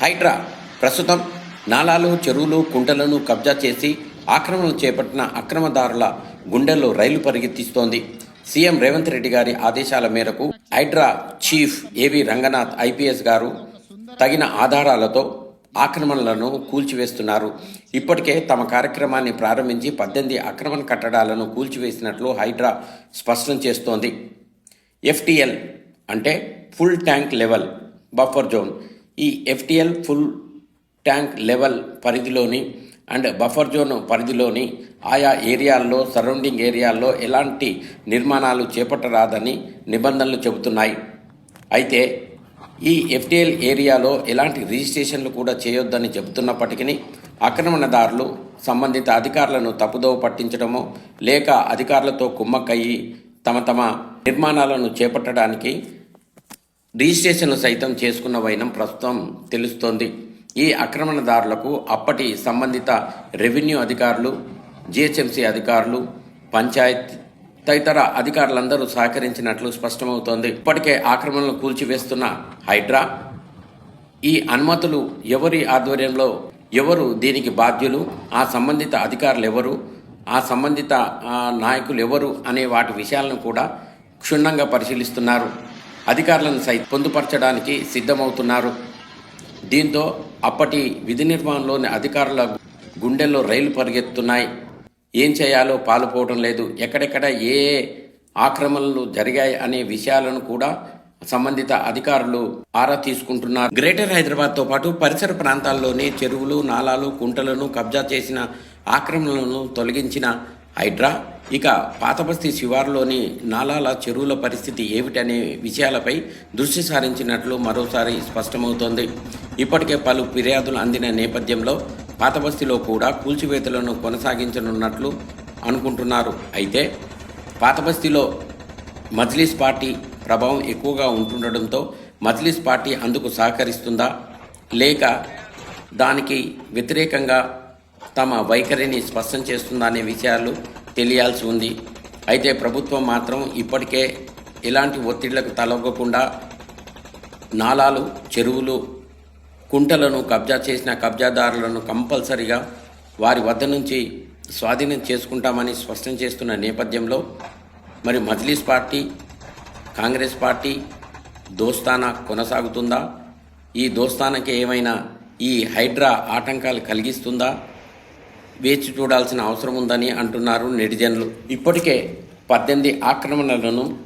హైడ్రా ప్రస్తుతం నాలాలు చెరువులు కుంటలను కబ్జా చేసి ఆక్రమణలు చేపట్టిన అక్రమదారుల గుండెల్లో రైలు పరిగెత్తిస్తోంది. సీఎం రేవంత్ రెడ్డి గారి ఆదేశాల మేరకు హైడ్రా చీఫ్ ఏవి రంగనాథ్ ఐపీఎస్ గారు తగిన ఆధారాలతో ఆక్రమణలను కూల్చివేస్తున్నారు. ఇప్పటికే తమ కార్యక్రమాన్ని ప్రారంభించి పద్దెనిమిది ఆక్రమణ కట్టడాలను కూల్చివేసినట్లు హైడ్రా స్పష్టం చేస్తోంది. ఎఫ్టిఎల్ అంటే full tank level buffer zone. ఈ ఎఫ్టిఎల్ ఫుల్ ట్యాంక్ లెవెల్ పరిధిలోని అండ్ బఫర్ జోన్ పరిధిలోని ఆయా ఏరియాల్లో సరౌండింగ్ ఏరియాల్లో ఎలాంటి నిర్మాణాలు చేపట్టరాదని నిబంధనలు చెబుతున్నాయి. అయితే ఈ ఎఫ్టిఎల్ ఏరియాలో ఎలాంటి రిజిస్ట్రేషన్లు కూడా చేయొద్దని చెబుతున్నప్పటికీ ఆక్రమణదారులు సంబంధిత అధికారులను తప్పుదోవ పట్టించడమో లేక అధికారులతో కుమ్మక్కయ్యి తమ తమ నిర్మాణాలను చేపట్టడానికి రిజిస్ట్రేషన్లు సైతం చేసుకున్న వైనం ప్రస్తుతం తెలుస్తోంది. ఈ ఆక్రమణదారులకు అప్పటి సంబంధిత రెవెన్యూ అధికారులు జిహెచ్ఎంసీ అధికారులు పంచాయత్ తదితర అధికారులందరూ సహకరించినట్లు స్పష్టమవుతోంది. ఇప్పటికే ఆక్రమణలు కూల్చివేస్తున్న హైడ్రా ఈ అనుమతులు ఎవరి ఆధ్వర్యంలో ఎవరు దీనికి బాధ్యులు ఆ సంబంధిత అధికారులు ఎవరు ఆ సంబంధిత నాయకులు ఎవరు అనే వాటి విషయాలను కూడా క్షుణ్ణంగా పరిశీలిస్తున్నారు. అధికారులను సైతం పొందుపరచడానికి సిద్ధమవుతున్నారు. దీంతో అప్పటి విధి నిర్వహణలోని అధికారుల గుండెల్లో రైలు పరిగెత్తున్నాయి. ఏం చేయాలో పాలుపోవడం లేదు. ఎక్కడెక్కడ ఏ ఏ ఆక్రమణలు జరిగాయి అనే విషయాలను కూడా సంబంధిత అధికారులు ఆరా తీసుకుంటున్నారు. గ్రేటర్ హైదరాబాద్తో పాటు పరిసర ప్రాంతాల్లోని చెరువులు నాలాలు కుంటలను కబ్జా చేసిన ఆక్రమణలను తొలగించిన హైడ్రా ఇక పాతబస్తీ శివారులోని నాలాల చెరువుల పరిస్థితి ఏమిటనే విషయాలపై దృష్టి సారించినట్లు మరోసారి స్పష్టమవుతోంది. ఇప్పటికే పలు ఫిర్యాదులు అందిన నేపథ్యంలో పాతబస్తీలో కూడా కూల్చివేతలను కొనసాగించనున్నట్లు అనుకుంటున్నారు. అయితే పాతబస్తీలో మజ్లిస్ పార్టీ ప్రభావం ఎక్కువగా ఉంటుండడంతో మజ్లిస్ పార్టీ అందుకు సహకరిస్తుందా? లేక దానికి వ్యతిరేకంగా తమ వైఖరిని స్పష్టం చేస్తుందా అనే విషయాలు తెలియాల్సి ఉంది. అయితే ప్రభుత్వం మాత్రం ఇప్పటికే ఎలాంటి ఒత్తిళ్ళకు తలొగ్గకుండా నాలాలు చెరువులు కుంటలను కబ్జా చేసిన కబ్జాదారులను కంపల్సరిగా వారి వద్ద నుంచి స్వాధీనం చేసుకుంటామని స్పష్టం చేస్తున్న నేపథ్యంలో మరి మజ్లీస్ పార్టీ కాంగ్రెస్ పార్టీ దోస్తానా కొనసాగుతుందా? ఈ దోస్తానకి ఏమైనా ఈ హైడ్రా ఆటంకాలు కలిగిస్తుందా? వేచి చూడాల్సిన అవసరం ఉందని అంటున్నారు నెటిజన్లు. ఇప్పటికే పద్దెనిమిది ఆక్రమణలను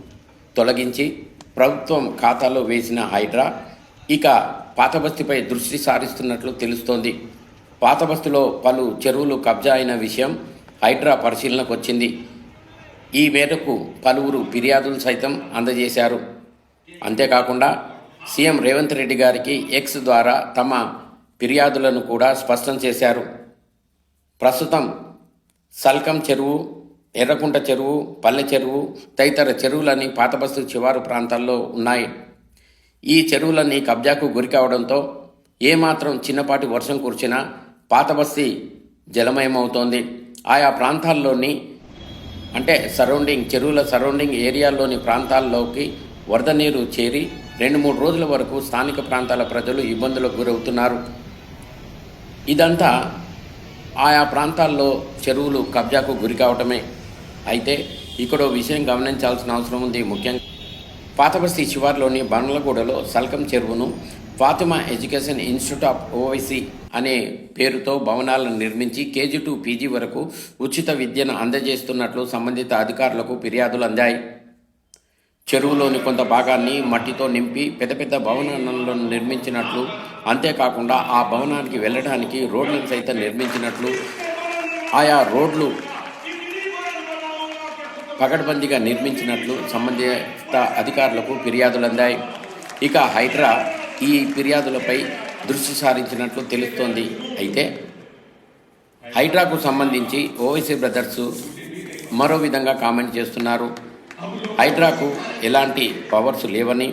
తొలగించి ప్రభుత్వం ఖాతాలో వేసిన హైడ్రా ఇక పాతబస్తిపై దృష్టి సారిస్తున్నట్లు తెలుస్తోంది. పాతబస్తిలో పలు చెరువులు కబ్జా అయిన విషయం హైడ్రా పరిశీలనకు వచ్చింది. ఈ మేరకు పలువురు ఫిర్యాదులు సైతం అందజేశారు. అంతేకాకుండా సీఎం రేవంత్ రెడ్డి గారికి ఎక్స్ ద్వారా తమ ఫిర్యాదులను కూడా స్పష్టం చేశారు. ప్రస్తుతం సల్కం చెరువు ఎర్రకుంట చెరువు పల్లె చెరువు తదితర చెరువులని పాతబస్తు శివారు ప్రాంతాల్లో ఉన్నాయి. ఈ చెరువులన్నీ కబ్జాకు గురి కావడంతో ఏమాత్రం చిన్నపాటి వర్షం కురిచినా పాతబస్తి జలమయమవుతోంది. ఆయా ప్రాంతాల్లోని అంటే సరౌండింగ్ చెరువుల సరౌండింగ్ ఏరియాల్లోని ప్రాంతాల్లోకి వరద నీరు చేరి రెండు మూడు రోజుల వరకు స్థానిక ప్రాంతాల ప్రజలు ఇబ్బందులకు గురవుతున్నారు. ఇదంతా ఆయా ప్రాంతాల్లో చెరువులు కబ్జాకు గురి కావటమే. అయితే ఇక్కడ విషయం గమనించాల్సిన అవసరం ఉంది. ముఖ్యంగా పాతబస్తీ శివార్లోని బండ్లగూడలో సల్కం చెరువును Fatima education institute of Owaisi అనే పేరుతో భవనాలను నిర్మించి కేజీ టు పీజీ వరకు ఉచిత విద్యను అందజేస్తున్నట్లు సంబంధిత అధికారులకు ఫిర్యాదులు అందాయి. చెరువులోని కొంత భాగాన్ని మట్టితో నింపి పెద్ద పెద్ద భవనాలను నిర్మించినట్లు అంతేకాకుండా ఆ భవనానికి వెళ్ళడానికి రోడ్లను సైతం నిర్మించినట్లు ఆయా రోడ్లు పకడ్బందీగా నిర్మించినట్లు సంబంధిత అధికారులకు ఫిర్యాదులు అందాయి. ఇక హైడ్రా ఈ ఫిర్యాదులపై దృష్టి సారించినట్లు తెలుస్తోంది. అయితే హైడ్రాకు సంబంధించి ఓవైసీ బ్రదర్స్ మరో విధంగా కామెంట్ చేస్తున్నారు. హైడ్రాకు ఎలాంటి పవర్స్ లేవని.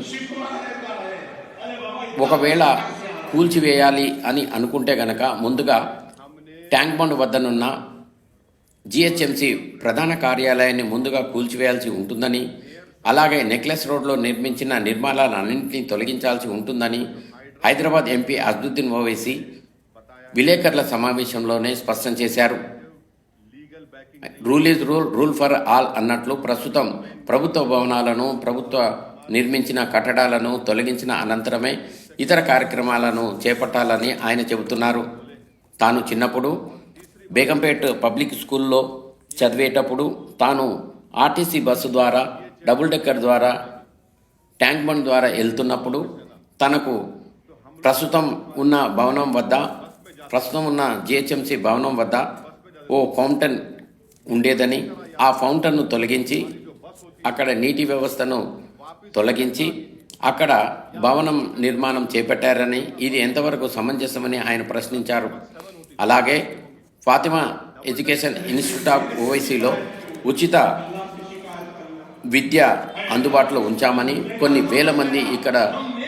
ఒకవేళ కూల్చివేయాలి అని అనుకుంటే గనక ముందుగా ట్యాంక్ బండ్ వద్దనున్న జిహెచ్ఎంసి ప్రధాన కార్యాలయాన్ని ముందుగా కూల్చివేయాల్సి ఉంటుందని అలాగే నెక్లెస్ రోడ్లో నిర్మించిన నిర్మాణాలన్నింటినీ తొలగించాల్సి ఉంటుందని హైదరాబాద్ ఎంపీ అజ్దుద్దీన్ ఓవైసీ విలేకరుల సమావేశంలోనే స్పష్టం చేశారు. Rule is rule rule for all అన్నట్లు ప్రస్తుతం ప్రభుత్వ భవనాలను ప్రభుత్వ నిర్మించిన కట్టడాలను తొలగించిన అనంతరమే ఇతర కార్యక్రమాలను చేపట్టాలని ఆయన చెబుతున్నారు. తాను చిన్నప్పుడు బేగంపేట్ పబ్లిక్ స్కూల్లో చదివేటప్పుడు తాను ఆర్టీసీ బస్సు ద్వారా డబుల్ డెక్కర్ ద్వారా ట్యాంక్ బండ్ ద్వారా వెళ్తున్నప్పుడు తనకు ప్రస్తుతం ఉన్న భవనం వద్ద ప్రస్తుతం ఉన్న జిహెచ్ఎంసీ భవనం వద్ద ఓ ఫౌంటైన్ ఉండేదని ఆ ఫౌంటైన్ను తొలగించి అక్కడ నీటి వ్యవస్థను తొలగించి అక్కడ భవనం నిర్మాణం చేపట్టారని ఇది ఎంతవరకు సమంజసమని ఆయన ప్రశ్నించారు. అలాగే ఫాతిమా ఎడ్యుకేషన్ ఇన్స్టిట్యూట్ ఆఫ్ ఓవైసీలో ఉచిత విద్య అందుబాటులో ఉంచామని కొన్ని వేల మంది ఇక్కడ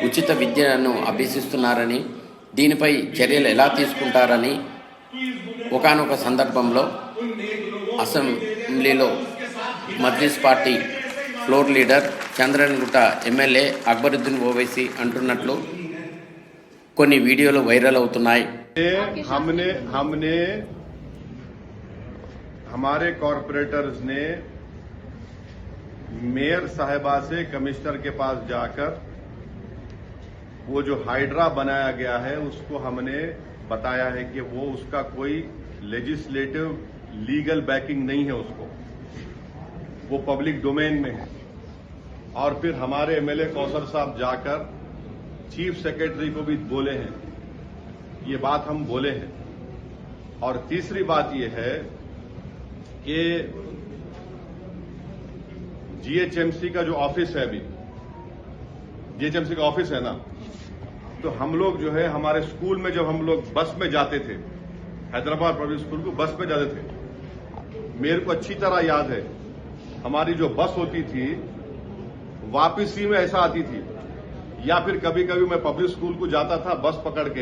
ఉచిత విద్యను అభ్యసిస్తున్నారని దీనిపై చర్యలు ఎలా తీసుకుంటారని ఒకానొక సందర్భంలో అసెంబ్లీలో Majlis party floor leader చంద్రన్గుట్ట MLA Akbaruddin Owaisi అంటున్నట్లు కొన్ని వీడియోలు వైరల్ అవుతున్నాయి ये हमने हमने हमारे कॉरपोरेटर्स ने मेयर साहिबा से कमिश्नर के पास जाकर वो जो हाइड्रा बनाया गया है उसको हमने बताया है कि वो उसका कोई लेजिस्लेटिव लीगल बैकिंग नहीं है उसको वो पब्लिक डोमेन में है और फिर हमारे एमएलए कौशल साहब जाकर चीफ सेक्रेटरी को भी बोले हैं। ये बात हम बोले हैं। और तीसरी बात यह है कि जीएचएमसी का जो ऑफ़िस है अभी, जीएचएमसी का ऑफ़िस है ना तो हम लोग जो है, हमारे स्कूल में जब हम लोग बस में जाते थे, हैदराबाद पब्लिक स्कूल को बस में जाते थे, मेरे को अच्छी तरह याद है, हमारी जो बस होती थी वापसी में ऐसा आती थी। या फिर कभी कभी मैं पब्लिक स्कूल को जाता था, बस पकड़ के,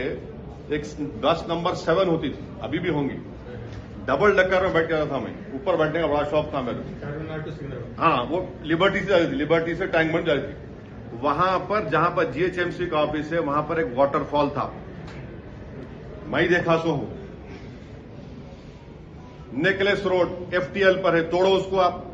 एक बस नंबर सेवन होती थी, अभी भी होंगी। डबल डक्कर में बैठ जाता था मैं, ऊपर बैठने का बड़ा शौक था मेरे हाँ वो लिबर्टी से जाती थी लिबर्टी से टैंक बन जाती थी। वहाँ पर, जहाँ पर जीएचएमसी का ऑफ़िस है, वहाँ पर एक वाटरफॉल था। मैं देखा सो हूँ। नेकलेस रोड एफटीएल पर है, तोड़ो उसको आप।